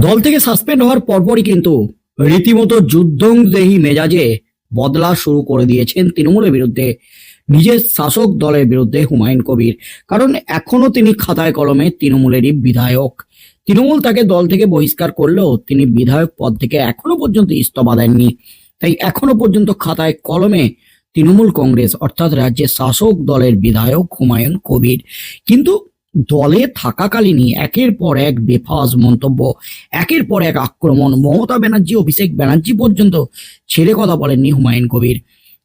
দল থেকে সাসপেন্ড হওয়ার পরপরই কিন্তু রীতিমতো যুদ্ধংদেহী মেজাজে বদলা শুরু করে দিয়েছেন তৃণমূলের বিরুদ্ধে। নিজের শাসক দলের বিরুদ্ধে হুমায়ুন কবির। কারণ এখনও তিনি খাতায় কলমে তৃণমূলেরই বিধায়ক। তৃণমূল তাকে দল থেকে বহিষ্কার করলেও তিনি বিধায়ক পদ থেকে এখনও পর্যন্ত ইস্তফা দেননি। তাই এখনও পর্যন্ত খাতায় কলমে তৃণমূল কংগ্রেস অর্থাৎ রাজ্যের শাসক দলের বিধায়ক হুমায়ুন কবির। কিন্তু দলে থাকাকালীনই একের পর এক বেফাস মন্তব্য, একের পর এক আক্রমণ। মমতা ব্যানার্জি, অভিষেক ব্যানার্জি পর্যন্ত ছেড়ে কথা বলেননি হুমায়ুন কবির।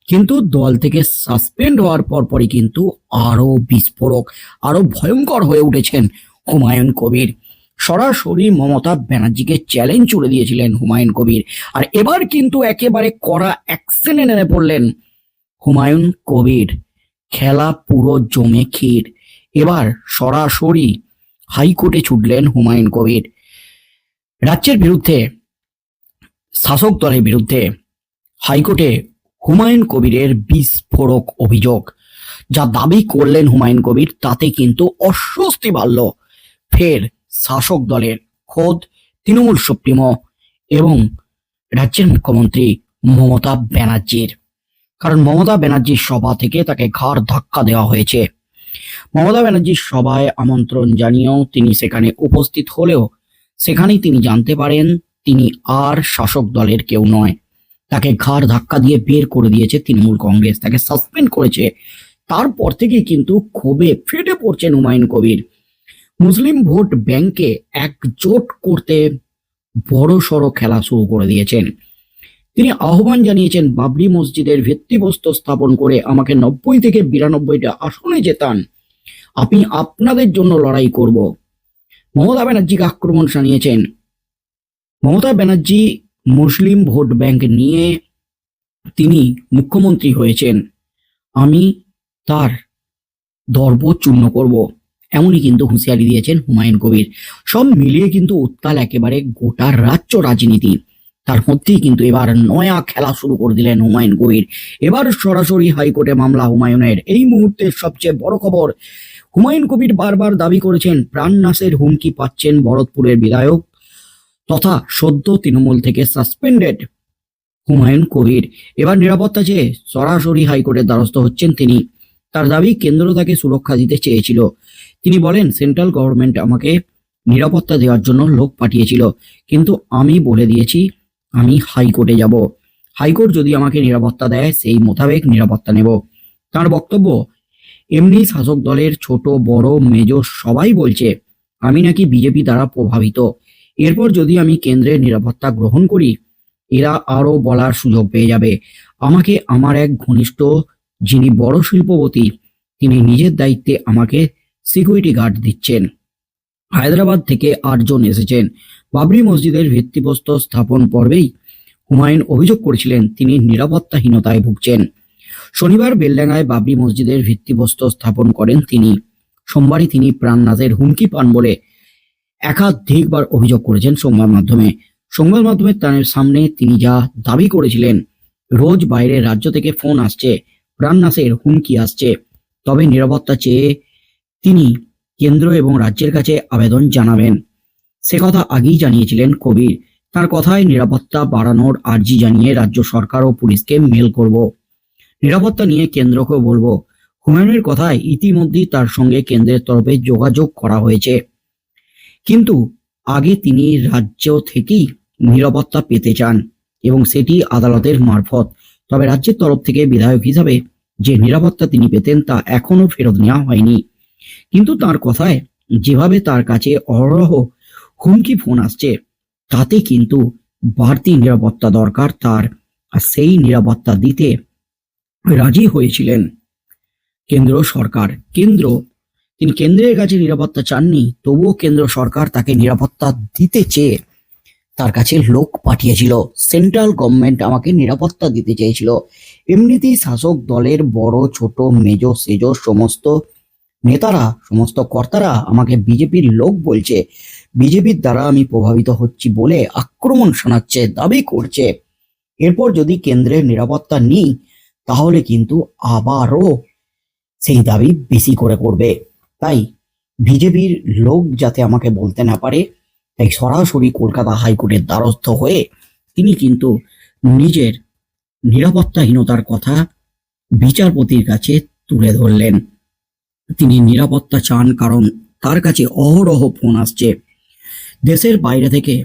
কিন্তু দল থেকে সাসপেন্ড হওয়ার পরপরই কিন্তু আরও বিস্ফোরক আরও ভয়ঙ্কর হয়ে উঠেছেন হুমায়ুন কবির। সরাসরি মমতা ব্যানার্জিকে চ্যালেঞ্জ চলে দিয়েছিলেন হুমায়ুন কবির। আর এবার কিন্তু একেবারে কড়া অ্যাকশনে নেমে পড়লেন হুমায়ুন কবির। খেলা পুরো জমে ক্ষীর। এবার সরাসরি হাইকোর্টে ছুটলেন হুমায়ুন কবির। রাজ্যের বিরুদ্ধে, শাসক দলের বিরুদ্ধে হাইকোর্টে হুমায়ুন কবিরের বিস্ফোরক অভিযোগ। যা দাবি করলেন হুমায়ুন কবির, তাতে কিন্তু অস্বস্তি বাড়ল। ফের শাসক দলের খোদ তৃণমূল সুপ্রিমো এবং রাজ্যের মুখ্যমন্ত্রী মমতা ব্যানার্জির। কারণ মমতা ব্যানার্জির সভা থেকে তাকে ঘাড় ধাক্কা দেওয়া হয়েছে। মমতা ব্যানার্জির সভায় আমন্ত্রণ জানিয়েও তিনি সেখানে উপস্থিত হলেও সেখানেই তিনি জানতে পারেন তিনি আর শাসক দলের কেউ নয়। তাকে ঘাড় ধাক্কা দিয়ে বের করে দিয়েছে তৃণমূল কংগ্রেস। তাকে সাসপেন্ড করেছে। তারপর থেকে কিন্তু ক্ষোভে ফেটে পড়ছেন হুমায়ুন কবির। মুসলিম ভোট ব্যাংকে একজোট করতে বড় সড়ো খেলা শুরু করে দিয়েছেন। তিনি আহ্বান জানিয়েছেন, বাবরি মসজিদের ভিত্তিপ্রস্তর স্থাপন করে আমাকে নব্বই থেকে বিরানব্বইটা আসনে জেতান। আমি আপনাদের জন্য লড়াই করব। মমতা ব্যানার্জিকে আক্রমণ জানিয়েছেন মমতা ব্যানার্জি মুসলিম ভোট ব্যাংক নিয়ে তিনি মুখ্যমন্ত্রী হয়েছেন। আমি তার দর্ব চূর্ণ করব। এমনই কিন্তু হুঁশিয়ারি দিয়েছেন হুমায়ুন কবির। সব মিলিয়ে কিন্তু উত্তাল একেবারে গোটা রাজ্য রাজনীতি। তার মধ্যেই কিন্তু এবার নয়া খেলা শুরু করে দিলেন হুমায়ুন কবির। এবার সরাসরি হাইকোর্টে মামলা হুমায়ুনের। এই মুহূর্তে সবচেয়ে বড় খবর, হুমায়ুন কবির বারবার দাবি করেছেন, প্রাণ প্রাণনাশের হুমকি পাচ্ছেন ভরতপুরের বিধায়ক তথা সদ্য তৃণমূল থেকে সাসপেন্ডেড হুমায়ুন কবির। এবার নিরাপত্তা চেয়ে সরাসরি হাইকোর্টের দ্বারস্থ হচ্ছেন তিনি। তার দাবি, কেন্দ্র তাকে সুরক্ষা দিতে চেয়েছিল। তিনি বলেন, সেন্ট্রাল গভর্নমেন্ট আমাকে নিরাপত্তা দেওয়ার জন্য লোক পাঠিয়েছিল। কিন্তু আমি বলে দিয়েছি আমি হাইকোর্টে যাব। হাইকোর্ট যদি আমাকে নিরাপত্তা দেয়, সেই মোতাবেক নিরাপত্তা নেব। তার বক্তব্য, এমনি শাসক দলের ছোট, বড় মেজ সবাই বলছে, আমি নাকি বিজেপি দ্বারা প্রভাবিত। এরপর যদি আমি কেন্দ্রের নিরাপত্তা গ্রহণ করি, এরা আরও বলার সুযোগ পেয়ে যাবে। আমাকে আমার এক ঘনিষ্ঠ, যিনি বড় শিল্পপতি, তিনি নিজের দায়িত্বে আমাকে সিকিউরিটি গার্ড দিচ্ছেন। হায়দ্রাবাদ থেকে আটজন এসেছেন। বাবরি মসজিদের ভিত্তিপ্রস্তর স্থাপন পর্বেই হুমায়ুন অভিযোগ করেছিলেন তিনি নিরাপত্তাহীনতায় ভুগছেন। শনিবার বেলডাঙ্গায় বাবরি মসজিদের ভিত্তিপ্রস্তর স্থাপন করেন তিনি। সোমবারই তিনি প্রাণনাথের হুমকি পান বলে একাধিকবার অভিযোগ করেছেন সংবাদ মাধ্যমে। সংবাদ মাধ্যমে তার সামনে তিনি যা দাবি করেছিলেন, রোজ বাইরের রাজ্য থেকে ফোন আসছে প্রাণনাশের হুমকি আসছে। তবে নিরাপত্তা চেয়ে তিনি কেন্দ্র এবং রাজ্যের কাছে আবেদন জানাবেন। সে কথা আগেই জানিয়েছিলেন কবির। তার কথায় নিরাপত্তা বাড়ানোর আর্জি জানিয়ে রাজ্য সরকার ও পুলিশকে মেল করব। নিরাপত্তা নিয়ে কেন্দ্রকে বলব। হুমায়ুনের কথায় ইতিমধ্যেই তার সঙ্গে কেন্দ্রের তরফে যোগাযোগ করা হয়েছে। কিন্তু আগে তিনি রাজ্য থেকেই নিরাপত্তা পেতে চান এবং সেটি আদালতের মারফত। তবে রাজ্যের তরফ থেকে বিধায়ক হিসাবে যে নিরাপত্তা তিনি পেতেন তা এখনও ফেরত নেওয়া হয়নি। কিন্তু তার কথায় যেভাবে তার কাছে অহরহ হুমকি ফোন আসছে? তাতে কিন্তু বাড়তি নিরাপত্তা দরকার তার, আর সেই নিরাপত্তা দিতে রাজি হয়েছিলেন কেন্দ্র সরকার। কেন্দ্র, তিনি কেন্দ্রের কাছে নিরাপত্তা চাননি, তবুও কেন্দ্র সরকার তাকে নিরাপত্তা দিতে চেয়ে তার কাছে লোক পাঠিয়েছিল। সেন্ট্রাল গভর্নমেন্ট আমাকে নিরাপত্তা দিতে চেয়েছিল। এমনিতেই শাসক দলের বড়, ছোট, মেজ, সেজ, সমস্ত নেতারা, সমস্ত কর্তারা আমাকে বিজেপির লোক বলছে। বিজেপির দ্বারা আমি প্রভাবিত হচ্ছি বলে আক্রমণ শোনাচ্ছে, দাবি করছে। এরপর যদি কেন্দ্রের নিরাপত্তা নিই, তাহলে কিন্তু আবারও সেই দাবি বেশি করে করবে। তাই বিজেপির লোক যাতে আমাকে বলতে না পারে, তাই সরাসরি কলকাতা হাইকোর্টের দ্বারস্থ হয়ে তিনি কিন্তু নিজের নিরাপত্তাহীনতার কথা বিচারপতির কাছে তুলে ধরলেন। তিনি নিরাপত্তা চান কারণ তার কাছে অহরহ ফোন আসছে। দেশের বাইরে থেকে,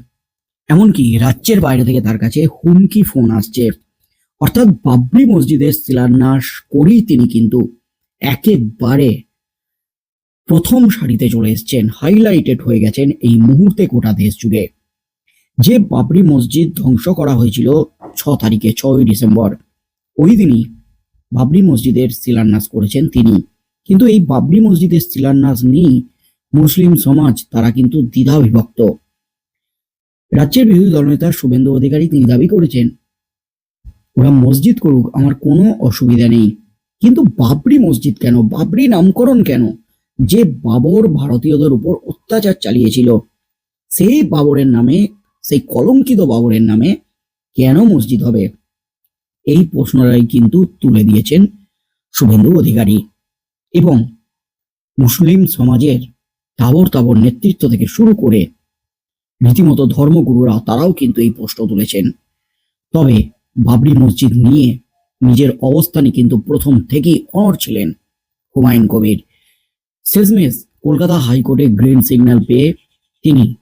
এমনকি রাজ্যের বাইরে থেকে তার কাছে হুমকি ফোন আসছে। অর্থাৎ বাবরি মসজিদের শিলান্যাস করেই তিনি কিন্তু একেবারে প্রথম সারিতে চলে এসেছেন হাইলাইটেড হয়ে গেছেন এই মুহূর্তে গোটা দেশ জুড়ে যে বাবরি মসজিদ ধ্বংস করা হয়েছিল ছ তারিখে, ছয় ডিসেম্বর, ওই দিনই বাবরি মসজিদের শিলান্যাস করেছেন তিনি। কিন্তু এই বাবরি মসজিদের শিলান্যাস নিয়েই মুসলিম সমাজ, তারা কিন্তু দ্বিধা বিভক্ত রাজ্যের বিরোধী দলনেতা শুভেন্দু অধিকারী তিনি দাবি করেছেন, ওরা মসজিদ করুক, আমার কোনো অসুবিধা নেই। কিন্তু বাবরি মসজিদ কেন? বাবরি নামকরণ কেন? যে বাবর ভারতীয়দের উপর অত্যাচার চালিয়েছিল, সেই বাবরের নামে, সেই কলঙ্কিত বাবরের নামে কেন মসজিদ হবে? এই প্রশ্নটাই কিন্তু তুলে দিয়েছেন শুভেন্দু অধিকারী। এবং মুসলিম সমাজের তাবর তাবর নেতৃত্ব থেকে শুরু করে রীতিমতো ধর্মগুরুরা তারাও কিন্তু এই প্রশ্ন তুলেছেন। তবে বাবরি মসজিদ নিয়ে নিজের অবস্থানে কিন্তু প্রথম থেকেই অনড় ছিলেন হুমায়ুন কবির। শেষমেশ কলকাতা হাইকোর্টে গ্রিন সিগন্যাল পেয়ে তিনি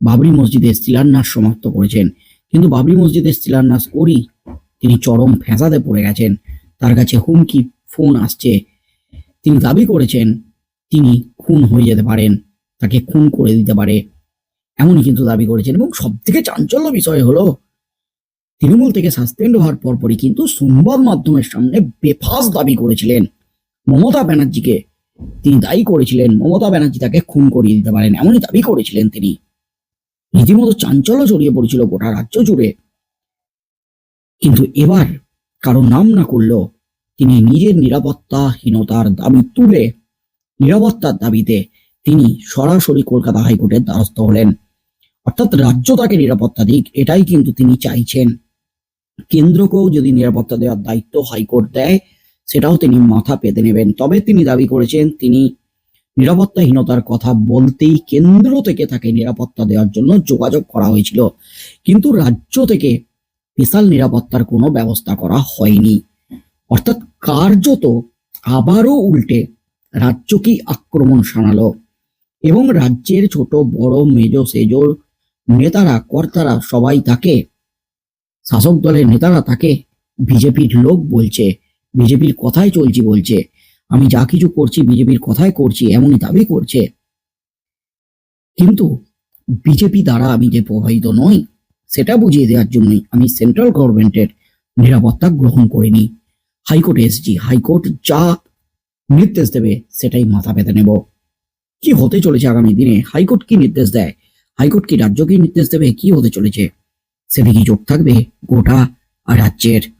বাবরি মসজিদের শিলান্যাস সমাপ্ত করেছেন। কিন্তু বাবরি মসজিদের শিলান্যাস করি তিনি চরম ফ্যাঁসাতে পড়ে গেছেন। তার কাছে হুমকি ফোন আসছে। তিনি দাবি করেছেন তিনি খুন হয়ে যেতে পারেন, তাকে খুন করে দিতে পারে। এমনই কিন্তু দাবি করেছেন এবং সব থেকে চাঞ্চল্য বিষয় হলো, তৃণমূল থেকে সাসপেন্ড হওয়ার পরপরই কিন্তু সংবাদ মাধ্যমের সামনে বেফাস দাবি করেছিলেন। মমতা ব্যানার্জিকে তিনি দায়ী করেছিলেন, মমতা ব্যানার্জি তাকে খুন করিয়ে দিতে পারেন, এমনই দাবি করেছিলেন তিনি। রীতিমতো চাঞ্চল্য ছড়িয়ে পড়েছিল গোটা রাজ্য জুড়ে। কিন্তু এবার কারও নাম না করলেও তিনি নিজের নিরাপত্তাহীনতার দাবি তুলে নিরাপত্তার দাবিতে তিনি সরাসরি কলকাতা হাইকোর্টের দ্বারস্থ হলেন। অর্থাৎ রাজ্য তাকে নিরাপত্তা দিক, এটাই কিন্তু তিনি চাইছেন। কেন্দ্রকেও যদি নিরাপত্তা দেওয়ার দায়িত্ব হাইকোর্ট দেয়, সেটাও তিনি মাথা পেতে নেবেন। তবে তিনি দাবি করেছেন, তিনি নিরাপত্তাহীনতার কথা বলতেই কেন্দ্র থেকে তাকে নিরাপত্তা দেওয়ার জন্য যোগাযোগ করা হয়েছিল। কিন্তু রাজ্য থেকে বিশাল নিরাপত্তার কোনো ব্যবস্থা করা হয়নি। অর্থাৎ কার্যত আবারও উল্টে রাজ্যকেই আক্রমণ শানালো। এবং রাজ্যের ছোট, বড়, মেজ সেজোর নেতারা, কর্তারা সবাই তাকে, শাসক দলের নেতারা তাকে বিজেপির লোক বলছে, বিজেপির কথাই চলছি বলছে। আমি যা কিছু করছি বিজেপির কথাই করছি, এমনই দাবি করছে। কিন্তু বিজেপি দ্বারা আমি যে প্রভাবিত নই, সেটা বুঝিয়ে দেওয়ার জন্যই আমি সেন্ট্রাল গভর্নমেন্টের নিরাপত্তা গ্রহণ করিনি। হাইকোর্টে এসেছি। হাইকোর্ট যা নির্দেশ দেবে, সেটাই মাথা পেতে নেব। কি হতে চলেছে আগামী দিনে? হাইকোর্ট কি নির্দেশ দেয়? হাইকোর্ট কি রাজ্যকে নির্দেশ দেবে? কি হতে চলেছে? সেদিকে যোগ থাকবে গোটা রাজ্যের।